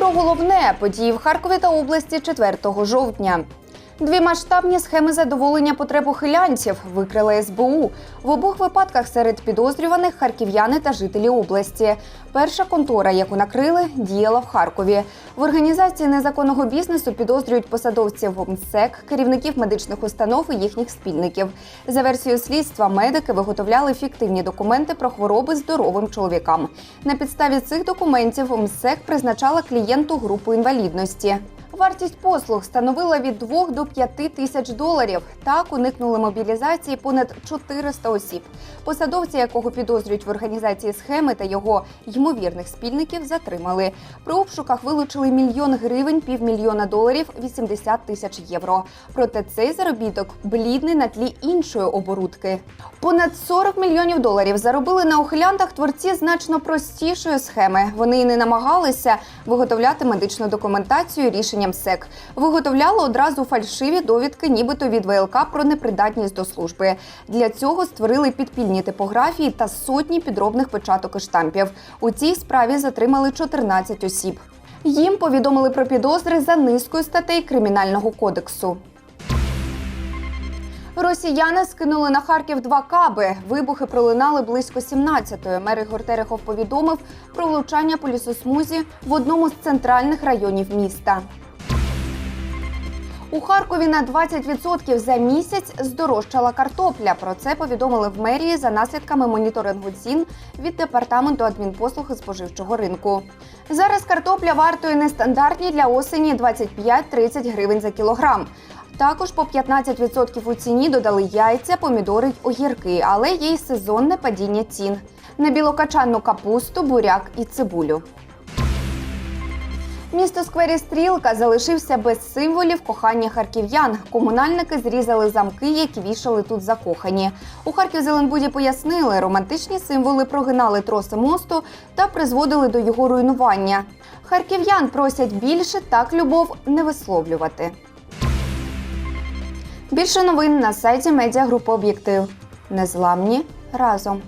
Про головне події в Харкові та області 4 жовтня. Дві масштабні схеми задоволення потреб ухилянців викрила СБУ. В обох випадках серед підозрюваних харків'яни та жителі області. Перша контора, яку накрили, діяла в Харкові. В організації незаконного бізнесу підозрюють посадовців МСЕК, керівників медичних установ і їхніх спільників. За версією слідства, медики виготовляли фіктивні документи про хвороби здоровим чоловікам. На підставі цих документів МСЕК призначала клієнту групу інвалідності. Вартість послуг становила від 2 до 5 тисяч доларів. Так уникнули мобілізації понад 400 осіб. Посадовця, якого підозрюють в організації схеми та його ймовірних спільників, затримали. При обшуках вилучили мільйон гривень, півмільйона доларів, 80 тисяч євро. Проте цей заробіток блідний на тлі іншої оборудки. Понад 40 мільйонів доларів заробили на ухилянтах творці значно простішої схеми. Вони й не намагалися виготовляти медичну документацію рішенням СЕК. Виготовляли одразу фальшиві довідки, нібито від ВЛК про непридатність до служби. Для цього створили підпільні типографії та сотні підробних печаток і штампів. У цій справі затримали 14 осіб. Їм повідомили про підозри за низкою статей Кримінального кодексу. Росіяни скинули на Харків два каби. Вибухи пролунали близько 17-ї. Мер Ігор Терехов повідомив про влучання по лісосмузі в одному з центральних районів міста. У Харкові на 20% за місяць здорожчала картопля. Про це повідомили в мерії за наслідками моніторингу цін від департаменту адмінпослуг і споживчого ринку. Зараз картопля вартує нестандартні для осені 25-30 гривень за кілограм. Також по 15% у ціні додали яйця, помідори й огірки, але є й сезонне падіння цін на білокачанну капусту, буряк і цибулю. Місто сквері Стрілка залишився без символів кохання харків'ян. Комунальники зрізали замки, які вішали тут закохані. У Харків Зеленбуді пояснили, романтичні символи прогинали троси мосту та призводили до його руйнування. Харків'ян просять більше так любов не висловлювати. Більше новин на сайті медіагрупи Об'єктив. Незламні разом.